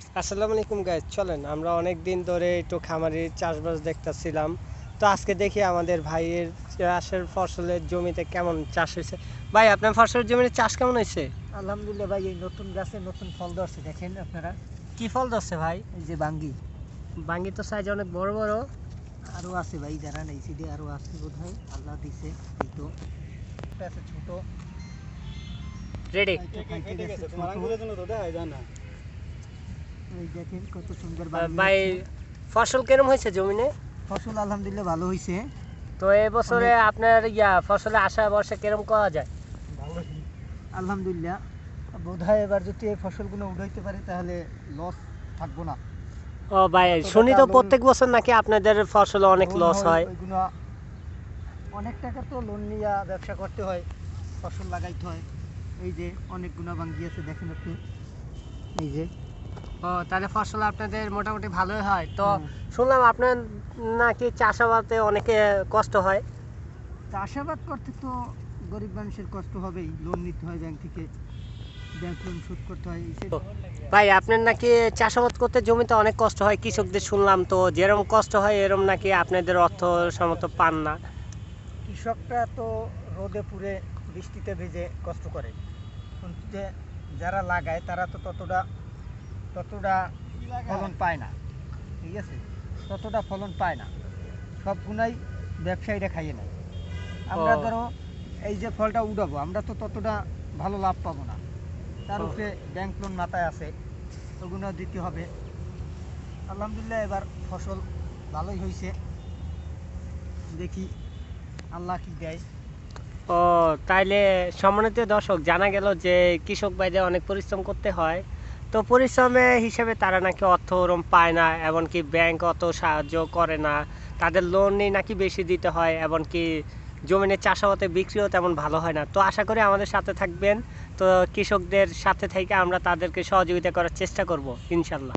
আসসালামু আলাইকুম গাইজ চলেন আমরা অনেক দিন ধরে একটু খামারির চাষবাস দেখতেছিলাম। তো আজকে দেখি আমাদের ভাইয়ের চাষের ফসলের জমিতে কেমন চাষ হয়েছে। ভাই আপনার ফসলের জমিতে চাষ কেমন হয়েছে? আলহামদুলিল্লাহ ভাই এই নতুন গাছে নতুন ফল ধরছে দেখেন আপনারা। কি ফল ধরছে ভাই? এই যে বাঙ্গি। বাঙ্গি তো সাইজ অনেক বড় বড়। আরও আছে ভাই যারা নেই সাইডে আরও আছে বোধ হয় আল্লাহ দিছে এই তো। ছোট। রেডি একটা খাইতে গেছে ছোট। এই দেখেন কত সুন্দর ভাই। ফসল কেরম হয়েছে জমিনে? ফসল আলহামদুলিল্লাহ ভালো হইছে তো এবছরে আপনার ইয়া ফসলে আশা বর্ষা কেরম করা যায়? আলহামদুলিল্লাহ। বোধ হয় এবার যদি এই ফসলগুলো উঠাইতে পারে তাহলে লস থাকব না। ও ভাই শুনি তো প্রত্যেক বছর নাকি আপনাদের ফসলে অনেক লস হয় অনেক টাকা তো লোন নিয়ে ব্যবসা করতে হয় ফসল লাগাইতে হয়। এই যে অনেক গুণা ভাঙ্গি আছে দেখেন আপনি এই যে ও তাহলে ফসল আপনাদের মোটামুটি ভালোই হয়। তো শুনলাম আপনার নাকি চাষাবাদে অনেকে কষ্ট হয়? চাষাবাদ করতে তো গরিব মানুষের কষ্ট হবেই। লোন নিতে হয় ব্যাংক থেকে। ব্যাংক লোন শোধ করতে হয় ভাই আপনার নাকি চাষাবাদ করতে জমিতে অনেক কষ্ট হয় কৃষকদের শুনলাম তো। যেরকম কষ্ট হয় এরকম নাকি আপনাদের অর্থ সমত পান না। কৃষকরা তো রোদে পুড়ে বৃষ্টিতে ভেজে কষ্ট করে। কিন্তু যারা লাগায় তারা তো ততটা ততটা ফলন পায় না। ঠিক আছে? ততটা ফলন পায় না। সব গুণাই ব্যবসায়ীরা খাইয়ে নেয়। আমরা ধরো এই যে ফলটা উঠাবো আমরা তো ততটা ভালো লাভ পাবো না। তার উপরে ব্যাংক লোন মাথায় আছে ওগুলো দিতে হবে। আলহামদুলিল্লাহ এবার ফসল ভালোই হয়েছে দেখি আল্লাহ কি দেয়। ও তাইলে সম্মানিত দর্শক জানা গেল যে কৃষক ভাইদের অনেক পরিশ্রম করতে হয়। তো পরিশ্রমে হিসেবে তারা নাকি অর্থ ওরম পায় না, এমনকি ব্যাংক অত সাহায্য করে না। তাদের লোনই নাকি বেশি দিতে হয়, এমনকি জমিনের চাষাবাদে বিক্রিও তেমন ভালো হয় না। তো আশা করি আমাদের সাথে থাকবেন। তো কৃষকদের সাথে থেকে আমরা তাদেরকে সহযোগিতা করার চেষ্টা করব, ইনশাল্লাহ।